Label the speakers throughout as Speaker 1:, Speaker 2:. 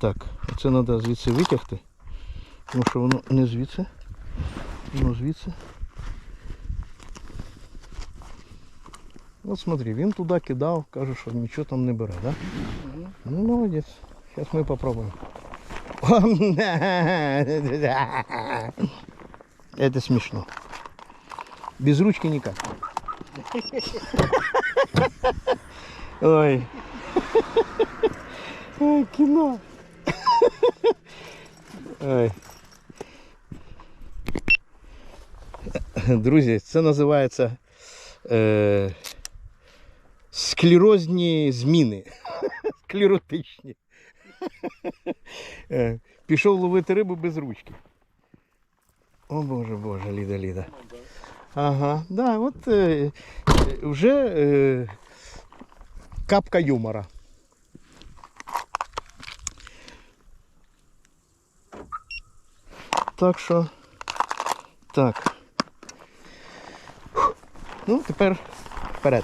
Speaker 1: Так, це треба звідси витягти. Тому що воно не звідси. Воно звідси. От смотри, він туди кидав, каже, що нічого там не бере, да? Ну, молодець. Зараз ми попробуємо. Это смешно. Без ручки никак. Ой. Ой, кино. Ой. Друзі, це називається е, склерозні зміни. Склеротичні. Е, Пішов ловити рибу без ручки. О боже, боже, Ліда, Ліда. Ага, да, от е, вже е, капка юмора. Так що. Так. Ну, тепер вперед.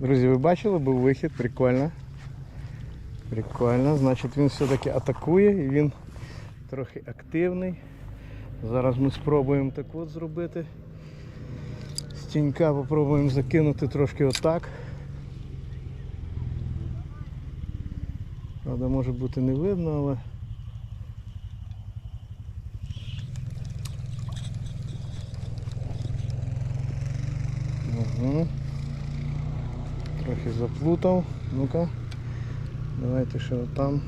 Speaker 1: Друзі, ви бачили, був вихід, прикольно. Прикольно, значить він все-таки атакує і він трохи активний. Зараз ми спробуємо так от зробити. З тінька попробуємо закинути трошки отак. Правда, може бути не видно, але Угу. Трохи заплутав. Ну-ка. Давайте ще отам.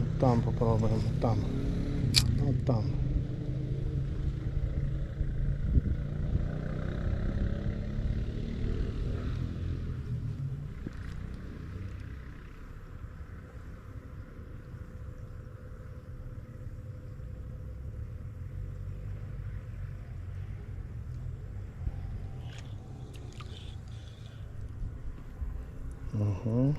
Speaker 1: От там попробуємо. Там. От там. Угу.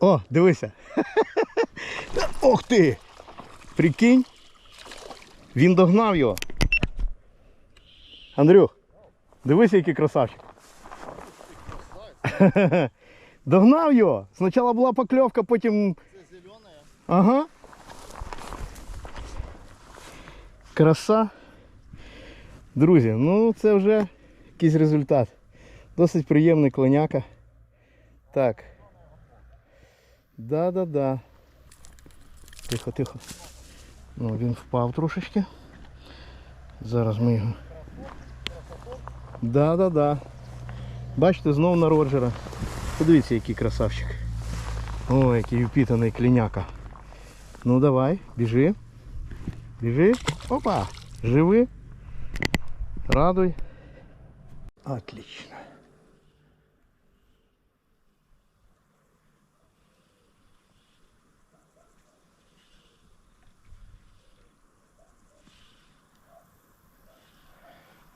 Speaker 1: О, дивися. Ох ти! Прикинь. Він догнав його. Андрюх, дивися, який красавчик. Догнав його. Спочатку була покльовка, потім.
Speaker 2: Це зелене.
Speaker 1: Ага. Краса. Друзі, ну це вже якийсь результат. Досить приємний клоняка. Так. Да-да-да. Тихо, тихо. Ну, він впав трошечки. Зараз ми його. Да-да-да. Бачите, знов на Роджера. Подивіться, який красавчик. О, який упітаний кліняка. Ну давай, біжи. Біжи. Опа! Живи. Радуй. Отлично.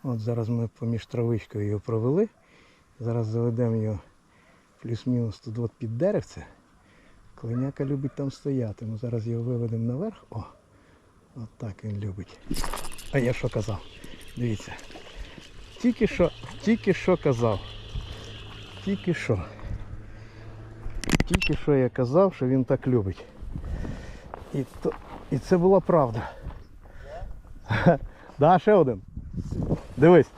Speaker 1: От зараз ми поміж травичкою його провели. Зараз заведемо його плюс-мінус тут от під деревце. Клиняка любить там стояти. Ми зараз його виведемо наверх. О! От так він любить. А я що казав? Дивіться. Тільки що, тільки що казав. Тільки що. Тільки що я казав, що він так любить. І, то, і це була правда. Да, ще один. Дивись.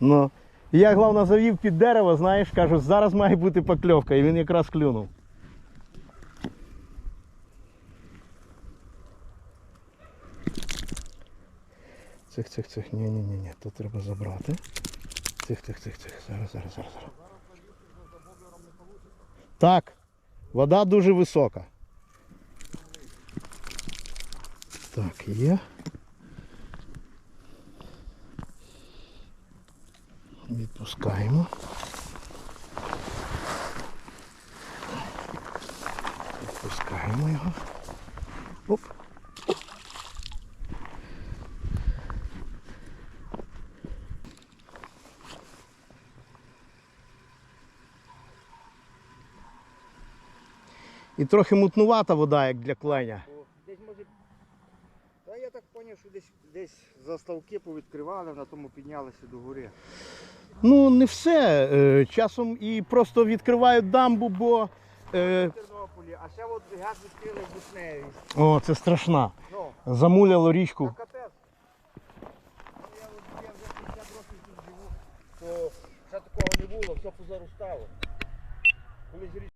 Speaker 1: Ну, Я головне завів під дерево, знаєш, кажу, зараз має бути покльовка, і він якраз клюнув. Цих, цих, цих. Ні, ні, ні, ні. Тут треба забрати. Цих, цих, цих, цих. Зараз, зараз, зараз, зараз. Так. Вода дуже висока. Так, є. Відпускаємо. Відпускаємо його. Оп. І трохи мутнувата вода, як для кленя.
Speaker 2: Десь може. Та я так зрозумів, що десь десь заставки повідкривали, на тому піднялися до гори.
Speaker 1: Ну, не все. Е, Часом і просто відкривають дамбу, бо. Е,
Speaker 2: Тернополі, а ще от газ відкрили в Бусневі.
Speaker 1: О, це страшна.
Speaker 2: Ну,
Speaker 1: Замуляло річку.
Speaker 2: Я, от, я вже 50 років тут живу, то ще такого не було, все позаростало. Колись.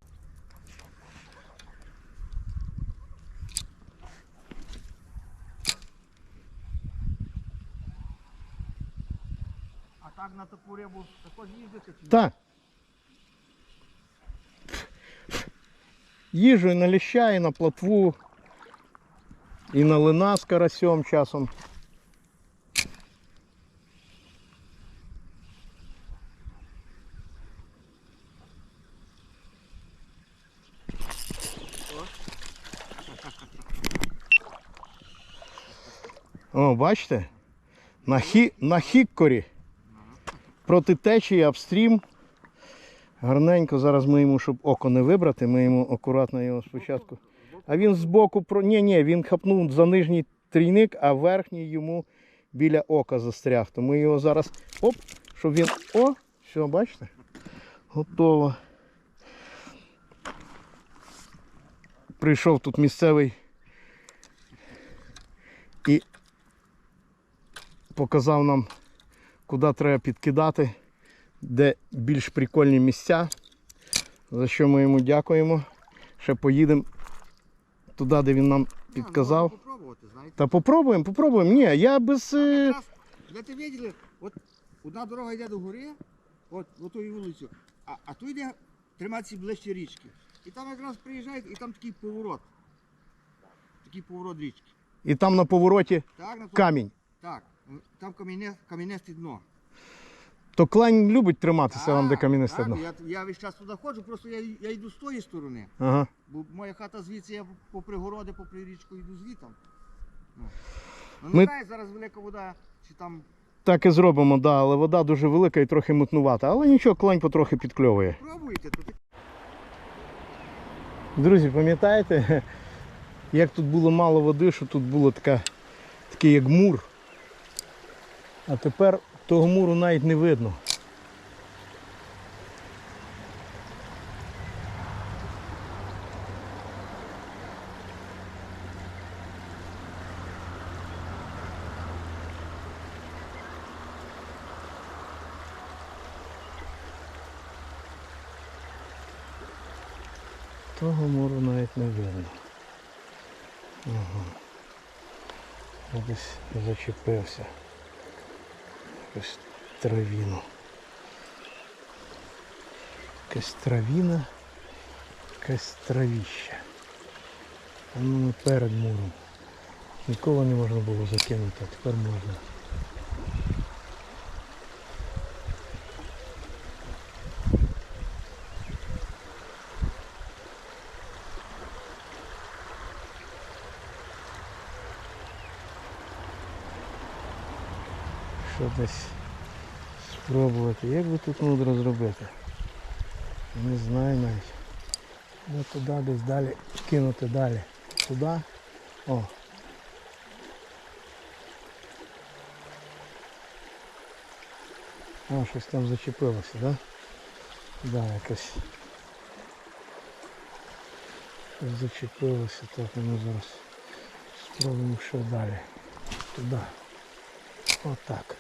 Speaker 2: Так на таку рибу також їздити?
Speaker 1: Так. Їжу і на ліща, і на плотву, і на лина з карасьом часом. О, бачите? На, хі, на хіккорі проти течії апстрім. Гарненько зараз ми йому, щоб око не вибрати, ми йому акуратно його спочатку. А він збоку про. Ні, ні, він хапнув за нижній трійник, а верхній йому біля ока застряг. То ми його зараз. Оп, щоб він. О! Все, бачите? Готово. Прийшов тут місцевий і показав нам куди треба підкидати, де більш прикольні місця. За що ми йому дякуємо. Ще поїдемо туди, де він нам підказав.
Speaker 2: Знаєте.
Speaker 1: Та попробуємо, попробуємо. Ні, я без. е,
Speaker 2: ви ти бачили, от одна дорога йде до гори, от в тою вулицю, а, а тут йде триматися ближче річки. І там якраз приїжджають, і там такий поворот. Такий поворот річки.
Speaker 1: І там на повороті
Speaker 2: Так, на
Speaker 1: камінь.
Speaker 2: Так, там каміне, кам'янисте дно.
Speaker 1: То клань любить триматися там, де кам'янисте дно.
Speaker 2: Я, я весь час туди ходжу, просто я, я йду з тої сторони.
Speaker 1: Ага.
Speaker 2: Бо моя хата звідси, я попри городи, попри річку йду звітом. Ну, ну
Speaker 1: Ми-
Speaker 2: не знаю, зараз велика вода, чи там
Speaker 1: Так і зробимо, да, але вода дуже велика і трохи мутнувата. Але нічого, клань потрохи підкльовує.
Speaker 2: пробуєте, то
Speaker 1: Друзі, пам'ятаєте, як тут було мало води, що тут було така, такий як мур. А тепер того муру навіть не видно. Того муру навіть не видно. Ага. Десь зачепився. Якусь травину. Якась травіна, якась травіща. А ну перед муром. Ніколи не можна було закинути, а тепер можна. Що десь спробувати. Як би тут мудро зробити? Не знаю навіть. Ну туди десь далі кинути далі. Туди. О. О, щось там зачепилося, так? Да? Да, якось. Щось зачепилося, так ну зараз спробуємо ще далі. Туди. Отак.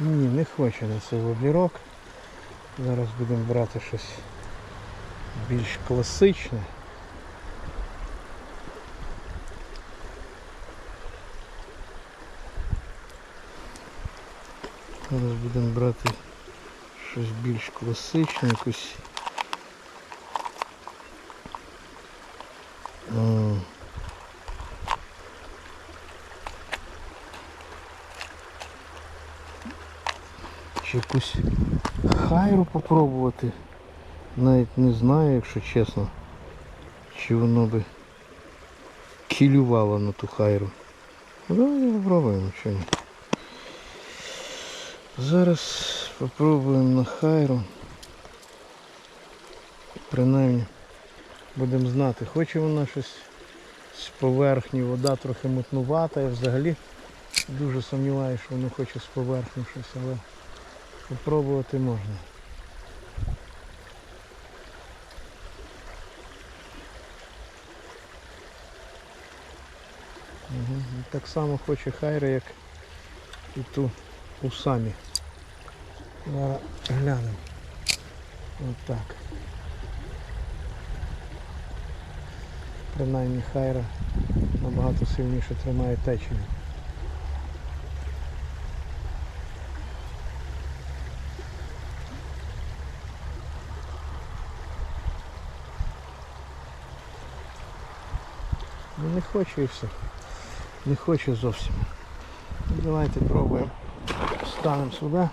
Speaker 1: Ні, не хоче на це воблірок. Зараз будемо брати щось більш класичне. Зараз будемо брати щось більш класичне, якусь. Якусь хайру попробувати. Навіть не знаю, якщо чесно, чи воно би кілювало на ту хайру. Ну, давайте попробуємо, що ні. Зараз попробуємо на хайру. Принаймні будемо знати, хоче вона щось з поверхні, вода трохи мутнувата. Я взагалі дуже сумніваюся, що воно хоче з поверхні щось, але попробувати можна. Угу. Так само хоче хайра, як і ту у самі. Зараз глянемо. Отак. Принаймні хайра набагато сильніше тримає течію. Хоче і все. Не хоче зовсім. Ну, давайте пробуємо. Станемо сюди.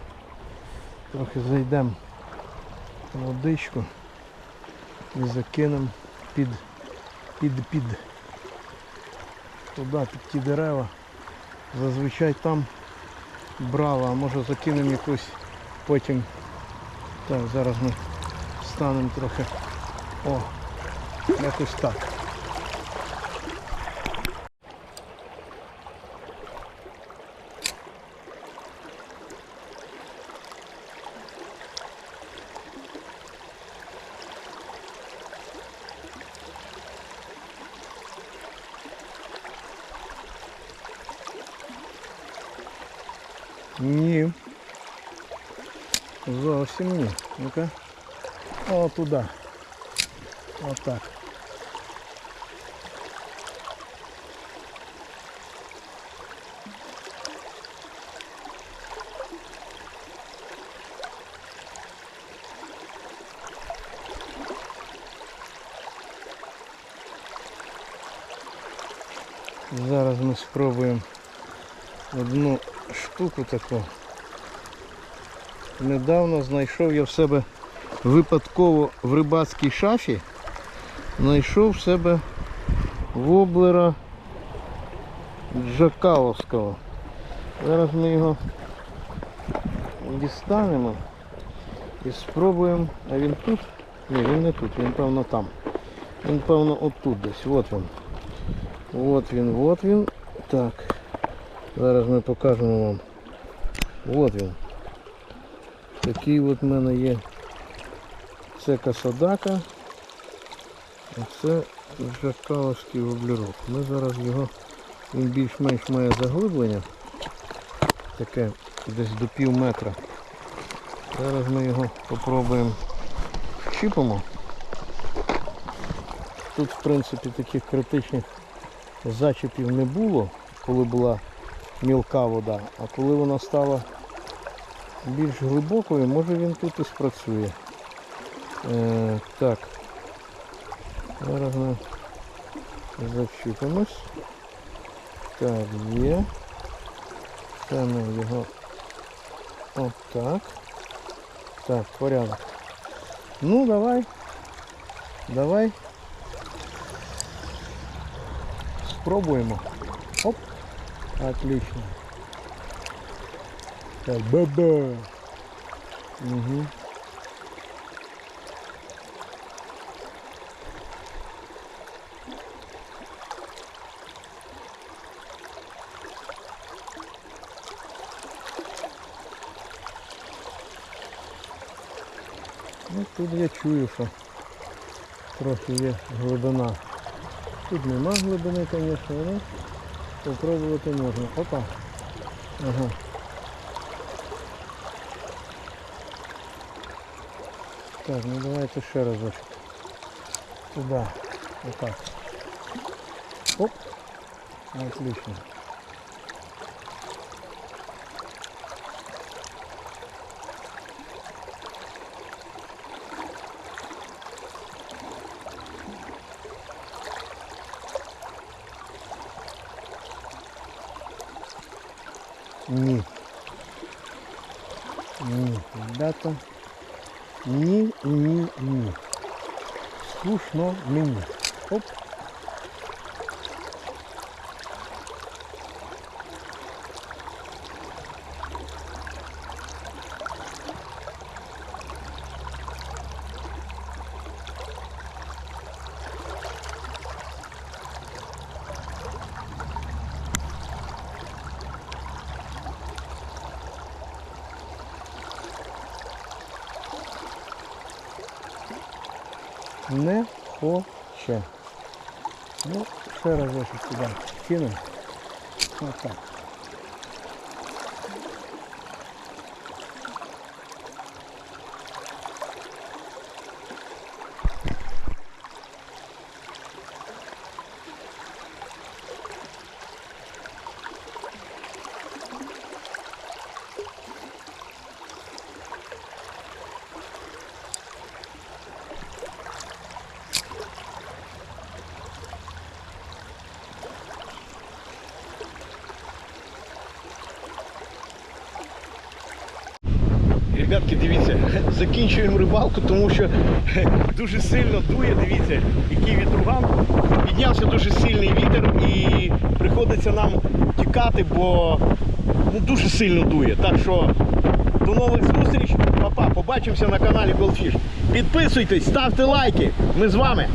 Speaker 1: Трохи зайдемо водичку і закинемо під, під, під туди, під ті дерева. Зазвичай там брала, а може закинемо якусь потім. Так, зараз ми станемо трохи. О, якось так. Ні. Зовсім ні. Ну-ка. О, туди. Отак. Зараз ми спробуємо одну штуку таку. Недавно знайшов я в себе випадково в рибацькій шафі. Знайшов в себе воблера Джакаловського. Зараз ми його дістанемо і спробуємо. А він тут? Ні, він не тут, він певно там. Він певно отут десь. От він. От він, от він. Так. Зараз ми покажемо вам. От він. Такий от в мене є. Це касадака. А це жакаловський воблерок. Ми зараз його, він більш-менш має заглиблення. Таке десь до пів метра. Зараз ми його попробуємо чіпимо. Тут в принципі таких критичних зачіпів не було, коли була мілка вода, а коли вона стала більш глибокою, може він тут і спрацює. Е, так. Зараз ми зачіпимось. Так, є. Це ми його отак. Так, порядок. Ну давай. Давай. Спробуємо. Оп. Отлично. Так, баба. Угу. Ну тут я чую, що трохи є глибина. Тут нема глибини, звісно, але Попробувати можна. Опа. Ага. Так, ну давайте ще разочок. Туда. Отак. Оп. Отлично. Ні, ребята. Ні, ні, ні. Скучно мені. Оп. Не хоче. Ну, ще разочок сюди кинемо. Отак. Ребятки, дивіться, закінчуємо рибалку, тому що дуже сильно дує, дивіться, який вітруган. Піднявся дуже сильний вітер і приходиться нам тікати, бо ну, дуже сильно дує. Так що до нових зустріч, Па-па, побачимося на каналі Goldfish. Підписуйтесь, ставте лайки. Ми з вами.